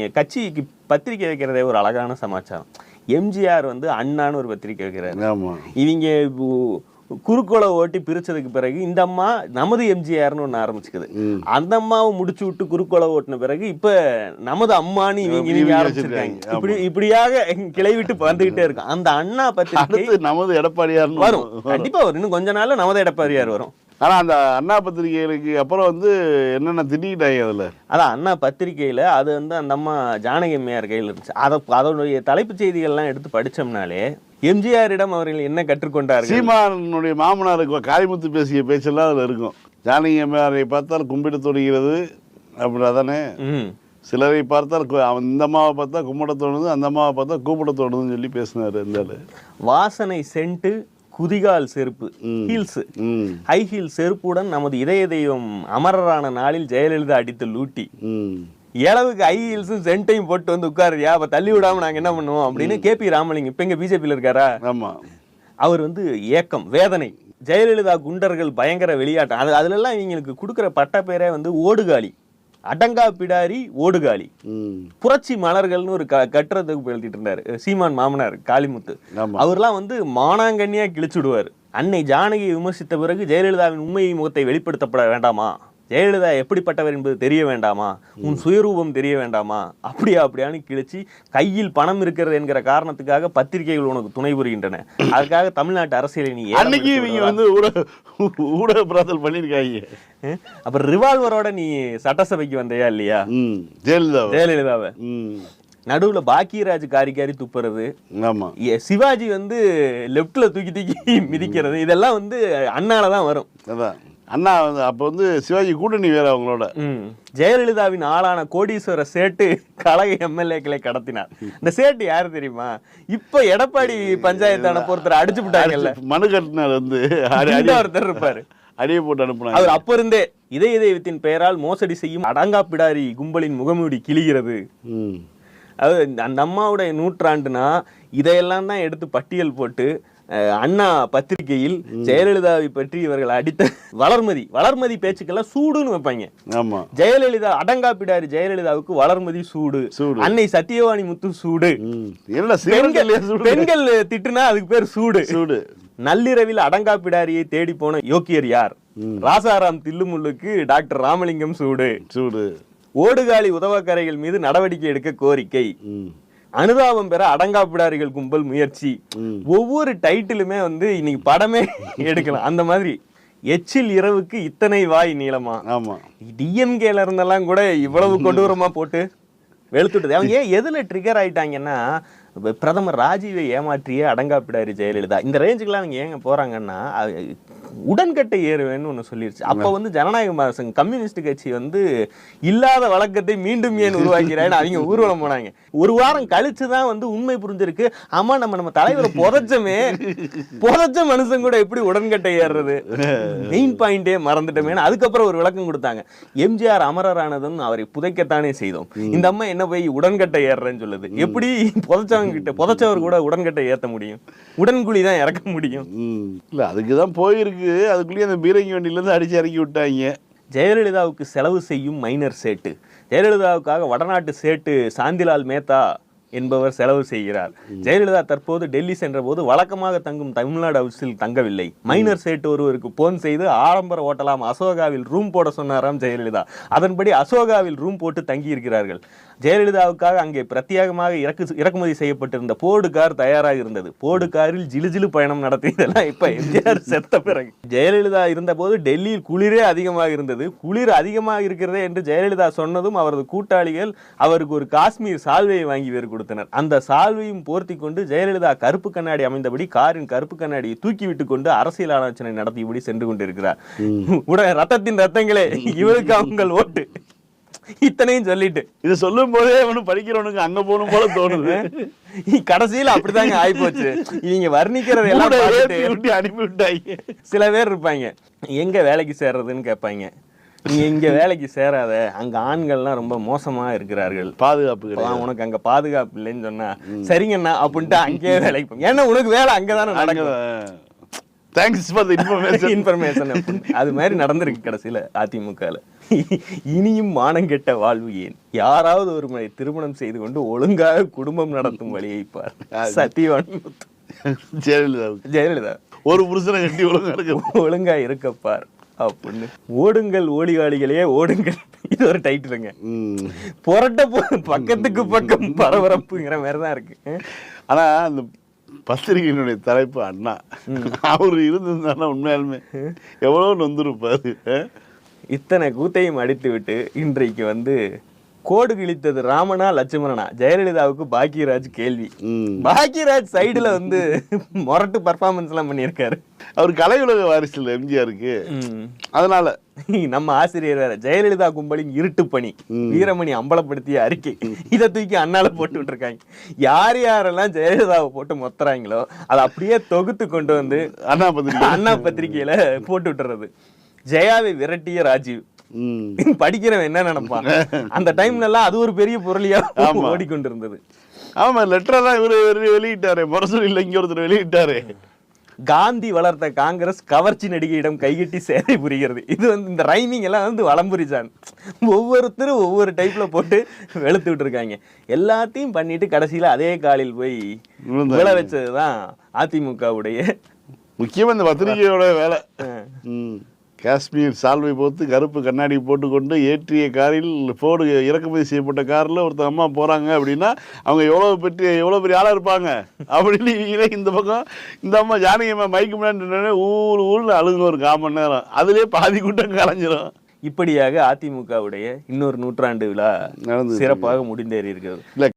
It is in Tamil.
இவங்க கட்சிக்கு பத்திரிக்கை வைக்கிறதே ஒரு அழகான சமாச்சாரம். எம்ஜிஆர் வந்து அண்ணான்னு ஒரு பத்திரிக்கை வைக்கிறாரு. இவங்க குறுக்கோளை ஓட்டி பிரிச்சதுக்கு பிறகு இந்த அம்மா நமது எம்ஜிஆர்னு ஒன்று ஆரம்பிச்சுக்குது. அந்த அம்மாவை முடிச்சு விட்டு குறுக்கோளை ஓட்டின பிறகு இப்ப நமது அம்மான்னு இவங்க இவங்க ஆரம்பிச்சிருக்காங்க. இப்படி இப்படியாக கிளை விட்டு வந்துகிட்டே இருக்கும். அந்த அண்ணா பத்திரிகை அடுத்து நமது எடப்பாடியார் வரும். கண்டிப்பா வரும். இன்னும் கொஞ்ச நாள்ல நமது எடப்பாடியார் வரும். ஆனா அந்த அண்ணா பத்திரிகைகளுக்கு அப்புறம் வந்து என்னென்ன திட்டிக்கிட்டாங்க அதுல? அதான் அண்ணா பத்திரிக்கையில அது வந்து அந்த அம்மா ஜானகி அம்மையார் கையில் இருந்துச்சு. அதை அதனுடைய தலைப்புச் செய்திகள்லாம் எடுத்து படிச்சோம்னாலே எம்ஜிஆரிடம் அவர்கள் என்ன கற்றுக்கொண்டார்கள்? சீமானுடைய மாமனாருக்கு காளிமுத்து பேசிய பேச்செல்லாம் அதுல இருக்கும். ஜானகி அம்மையாரை பார்த்தால் கும்பிட தொடங்கிறது அப்படி அதானே சிலரை பார்த்தால் இந்த அம்மாவை பார்த்தா கும்பிட தோணுது அந்த அம்மாவை பார்த்தா கூப்பிட தோணுதுன்னு சொல்லி பேசினாரு இந்த ஆளு. வாசனை சென்ட்டு குதிகால் செருப்பு ஹீல்ஸ் ஹை ஹீல் செருப்புடன் நமது இதய தெய்வம் அமரரான நாளில் ஜெயலலிதா அடித்த லூட்டி. ம். ஏளவுக்கு ஹை ஹீல்ஸும் சென்ட்டையும் போட்டு வந்து உட்காருயா அப்ப தள்ளி விடாம நாங்க என்ன பண்ணுவோம் அப்படின்னு கேபி ராமலிங்கம் இப்ப எங்க பிஜேபியில் இருக்காரா? ஆமா. அவர் வந்து ஏக்கம் வேதனை. ஜெயலலிதா குண்டர்கள் பயங்கர வெளியாட்டம். அது அதுல எல்லாம் இவங்களுக்கு கொடுக்குற பட்ட பேரே வந்து ஓடுகாலி. அடங்கா பிடாரி ஓடுகாலி. புரட்சி மலர்கள்னு ஒரு கட்டுறதுக்கு எழுதிட்டு இருந்தாரு. சீமான் மாமனார் காளிமுத்து. அவர்லாம் வந்து மானாங்கண்ணியா கிழிச்சுடுவார். அன்னை ஜானகியை விமர்சித்த பிறகு ஜெயலலிதாவின் உண்மை முகத்தை வெளிப்படுத்தப்பட வேண்டாமா? ஜெயலலிதா எப்படிப்பட்டவர் என்பது தெரிய வேண்டாமா? உன் சுயரூபம் தெரிய வேண்டாமா? அப்படியா அப்படியான்னு கிழிச்சு கையில் பணம் இருக்கிறது என்கிற காரணத்துக்காக பத்திரிகைகள் உனக்கு துணை புரிகின்றன. அதுக்காக தமிழ்நாட்டு அரசியலை நீ அன்னைக்கு இவங்க? வந்து ஊடக ஊடக பிரார்த்தல் பண்ணியிருக்காங்க? அப்புறம் ரிவால்வரோட நீ சட்டசபைக்கு வந்தையா இல்லையா? ஜெயலலிதா ஜெயலலிதாவை. நடுவுல பாக்கியராஜ் காரி காரி துப்புறது. ஆமா. எ- சிவாஜி வந்து லெஃப்ட்ல தூக்கி தூக்கி மிதிக்கிறது. இதெல்லாம் வந்து அண்ணால தான் வரும். அதான். அண்ணா வந்து அப்போ வந்து சிவாஜி கூட்டணி வேற அவங்களோட. ஜெயலலிதாவின் ஆளான கோடீஸ்வர சேட்டு கழக எம்எல்ஏக்களை கடத்தினார். இந்த சேட்டு யாரு தெரியுமா? இப்ப எடப்பாடி பஞ்சாயத்தான பொறுத்தர் அடிச்சு விட்டாங்கல்ல. மனு கட்டினார் வந்து. ஒருத்தர் இருப்பாரு. அடியை போட்டு அனுப்புனாங்க. அவர் அப்ப இருந்தே இதய தெய்வத்தின் பெயரால் மோசடி செய்யும் அடங்கா பிடாரி கும்பலின் முகமூடி கிழிகிறது. அது அந்த அம்மாவுடைய நூற்றாண்டுனா இதையெல்லாம் தான் எடுத்து பட்டியல் போட்டு அண்ணா பத்திரிகையில் ஜெயலலிதாவை பற்றி இவர்கள் அடித்த வளர்மதி. வளர்மதி பேச்சுக்கெல்லாம் சூடுன்னு வைப்பாங்க. ஆமா. ஜெயலலிதா அடங்கா பிடாரி ஜெயலலிதாவுக்கு வளர்மதி சூடு. சூடு. அன்னை சத்தியவாணி முத்து சூடு. பெண்கள் திட்டுனா அதுக்கு பேர் சூடு. சூடு. நள்ளிரவில் அடங்கா பிடாரியை தேடி போன யோக்கியர் யார்? ராசாராம் தில்லுமுல்லுக்கு டாக்டர் ராமலிங்கம் சூடு. சூடு. ஓடுகாலி உதவக்கரைகள் மீது நடவடிக்கை எடுக்க கோரிக்கை. அனுதாபம் பெற அடங்கா பிடாரிகள் கும்பல் முயற்சி. ஒவ்வொரு டைட்டிலுமே வந்து இன்னைக்கு படமே எடுக்கலாம். அந்த மாதிரி எச்சில் இரவுக்கு இத்தனை வாய் நீளமா? ஆமா. டிஎம்கேல இருந்தெல்லாம் கூட இவ்வளவு கொடூரமா போட்டு வெளுத்துட்டது. அவங்க ஏன் எதுல ட்ரிகர் ஆயிட்டாங்கன்னா பிரதமர் ராஜீவை ஏமாற்றிய அடங்காப்பிடாரு ஜெயலலிதா. இந்த ரேஞ்சுக்குலாம் அவங்க ஏங்க போறாங்கன்னா அது உடன்கட்டை ஏறுவேன்னு ஒண்ணு சொல்லிருச்சு. அப்ப வந்து ஜனநாயக மாசம் கம்யூனிஸ்ட் கட்சி வந்து இல்லாத வழக்கத்தை மீண்டும் ஏன் உருவாக்கிறான்னு அவங்க ஊர்வலம் போனாங்க. ஒரு வாரம் கழிச்சு தான் வந்து உண்மை புரிஞ்சிருக்கு. ஆமா நம்ம நம்ம தலைவரை புதைச்சமே புதைச்ச மனுஷன் கூட எப்படி உடன்கட்டை ஏறுறது? மெயின் பாயிண்டே மறந்துட்டோமேனு அதுக்கப்புறம் ஒரு விளக்கம் கொடுத்தாங்க. எம்ஜிஆர் அமரரானதும் அவரை புதைக்கத்தானே செய்தோம். இந்த அம்மா என்ன போய் உடன்கட்டை ஏறுறேன்னு சொல்லுது. எப்படி புதைச்சவங்க கிட்ட புதைச்சவர் கூட உடன்கட்டை ஏத்த முடியும். உடன்குழி தான் இறக்க முடியும். இல்ல அதுக்கு தான் போயிருக்கு. அதுக்குள்ளேயே அந்த பீரங்கி வண்டியிலேருந்து அடிச்சு இறக்கி விட்டாங்க. ஜெயலலிதாவுக்கு செலவு செய்யும் மைனர் சேட்டு. ஜெயலலிதாவுக்காக வடநாட்டு சேட்டு சாந்திலால் மேத்தா என்பவர் செலவு செய்கிறார். ஜெயலலிதா தற்போது டெல்லி சென்றபோது வழக்கமாக தங்கும் தமிழ்நாடு ஹவுஸில் தங்கவில்லை. மைனர் சேட்டு ஒருவருக்கு போன் செய்து ஆடம்பர ஓட்டலாம் அசோகாவில் ரூம் போட சொன்னாராம் ஜெயலலிதா. அதன்படி அசோகாவில் ரூம் போட்டு தங்கி இருக்கிறார்கள் ஜெயலலிதாவுக்காக அங்கே பிரத்யேகமாக இறக்கு இறக்குமதி செய்யப்பட்டிருந்த போர்டு கார் தயாராக இருந்தது. போர்டு காரில் ஜிலுஜிலு பயணம் நடத்தியதெல்லாம் இப்ப எம்ஜிஆர் செத்த பிறகு. ஜெயலலிதா இருந்தபோது டெல்லியில் குளிரே அதிகமாக இருந்தது. குளிர் அதிகமாக இருக்கிறதே என்று ஜெயலலிதா சொன்னதும் அவரது கூட்டாளிகள் அவருக்கு ஒரு காஷ்மீர் சால்வையை வாங்கி வேறு கொடுத்தனர். அந்த சால்வையும் போர்த்தி கொண்டு ஜெயலலிதா கருப்பு கண்ணாடி அமைந்தபடி காரின் கருப்பு கண்ணாடியை தூக்கி விட்டு கொண்டு அரசியல் ஆலோசனை நடத்தியபடி சென்று கொண்டிருக்கிறார். உடனே ரத்தத்தின் ரத்தங்களே. இவருக்கு அவங்கள் ஓட்டு. இத்தனையும் சொல்லிட்டு. இது சொல்லும் போதே அவனு படிக்கிறவனுக்கு அங்க போகணும் போல தோணுது. கடைசியில அப்படிதாங்க ஆயிப்போச்சு. இவங்க வர்ணிக்கிறது எல்லாம் கூட பார்த்துட்டு ஏத்தி விட்டு அனுப்பி விட்டாங்க சில பேர் இருப்பாங்க. எங்க வேலைக்கு சேர்றதுன்னு கேட்பாங்க. நீங்க இங்க வேலைக்கு சேராத. அங்க ஆண்கள்லாம் ரொம்ப மோசமா இருக்கிறார்கள். பாதுகாப்பு உனக்கு அங்க பாதுகாப்பு இல்லைன்னு சொன்னா சரிங்கண்ணா அப்படின்ட்டு அங்கேயே வேலைக்கு ஏன்னா உனக்கு வேலை அங்கதானே நடக்கும். அங்க- thanks for the information information அது மாதிரி நடந்திருக்கு கடைசியில அதிமுகல. இனியும் மானங்கெட்ட வாழ்வு ஏன்? யாராவது ஒரு முறை திருமணம் செய்து கொண்டு ஒழுங்காக குடும்பம் நடத்தும் வழியை பார். சத்தியவான். ஜெயலலிதாவுக்கு ஜெயலலிதா. ஒரு புருஷனை கட்டி ஒழுங்கா இருக்கு ஒழுங்கா இருக்கப்பார் அப்படின்னு. ஓடுங்கள் ஓடிகாளிகளே ஓடுங்கள். இது ஒரு டைட்டிலுங்க. புரட்ட பக்கத்துக்கு பக்கம் பரபரப்புங்கிற மாதிரி தான் இருக்கு. ஆனா அந்த பத்திரிகையினுடைய தலைப்பு அண்ணா. அவர் இருந்திருந்தாருன்னா உண்மையாலுமே எவ்வளோ நொந்திருப்பாரு இத்தனை கூத்தையும் அடித்து விட்டு இன்றைக்கு வந்து கோடு கிழித்தது ராமனா லட்சுமணனா? ஜெயலலிதாவுக்கு பாக்கியராஜ் கேள்வி. பாக்கியராஜ் சைடுல வந்து மொரட்டு பர்ஃபார்மன்ஸ் எல்லாம் பண்ணியிருக்காரு. அவர் கலையுலக வாரிசு இல்லை எம்ஜிஆருக்கு. அதனால. நம்ம ஆசிரியர் வேற ஜெயலலிதா கும்பலின் இருட்டு பணி வீரமணி அம்பலப்படுத்திய அறிக்கை. இதை தூக்கி அண்ணால போட்டு விட்டுருக்காங்க. யார் யாரெல்லாம் ஜெயலலிதாவை போட்டு மொத்துறாங்களோ அதை அப்படியே தொகுத்து கொண்டு வந்து அண்ணா பத்திரிகை. அண்ணா பத்திரிகையில போட்டு விட்டுறது. ஜெயாவை விரட்டிய ராஜீவ். படிக்கிறவன் என்ன நினைப்பான்? அந்த டைம்ல எல்லாம் அது ஒரு பெரிய பொருளியா ஓடிக்கொண்டிருந்தது. ஆமா லெட்டரெல்லாம் இவரு இவரு வெளியிட்டாரு. முரசொலியில் இங்க ஒருத்தர் வெளியிட்டாரு. காந்தி வளர்த்த காங்கிரஸ் கவர்ச்சி நடிகையிடம் கைகட்டி சேவை புரிகிறது. இது வந்து இந்த ரைமிங் எல்லாம் வந்து வளம்புரிச்சான். ஒவ்வொருத்தரும் ஒவ்வொரு டைப்ல போட்டு வெளுத்து விட்டுருக்காங்க. எல்லாத்தையும் பண்ணிட்டு கடைசியில அதே காலில் போய். விழ வச்சதுதான் அதிமுகவுடைய முக்கியமா இந்த பத்திரிகையோட வேலை. காஷ்மீர் சால்வை போத்து கருப்பு கண்ணாடி போட்டுக்கொண்டு ஏற்றிய காரில் ஃபோர்டு இறக்குமதி செய்யப்பட்ட காரில் ஒருத்தர் அம்மா போகிறாங்க அப்படின்னா அவங்க எவ்வளோ பெரிய எவ்வளோ பெரிய ஆளாக இருப்பாங்க? அப்படின்னு இவங்களே இந்த பக்கம் இந்த அம்மா ஜானகி அம்மா மைக்கு முன்னாடி ஊர் ஊர்னு அழுங்க ஒரு கால் மணி நேரம். அதுலேயே பாதி கூட்டம் கலைஞ்சிரும். இப்படியாக அதிமுகவுடைய இன்னொரு நூற்றாண்டு விழா நடந்து சிறப்பாக முடிந்தேறி இருக்கிறது. இல்லை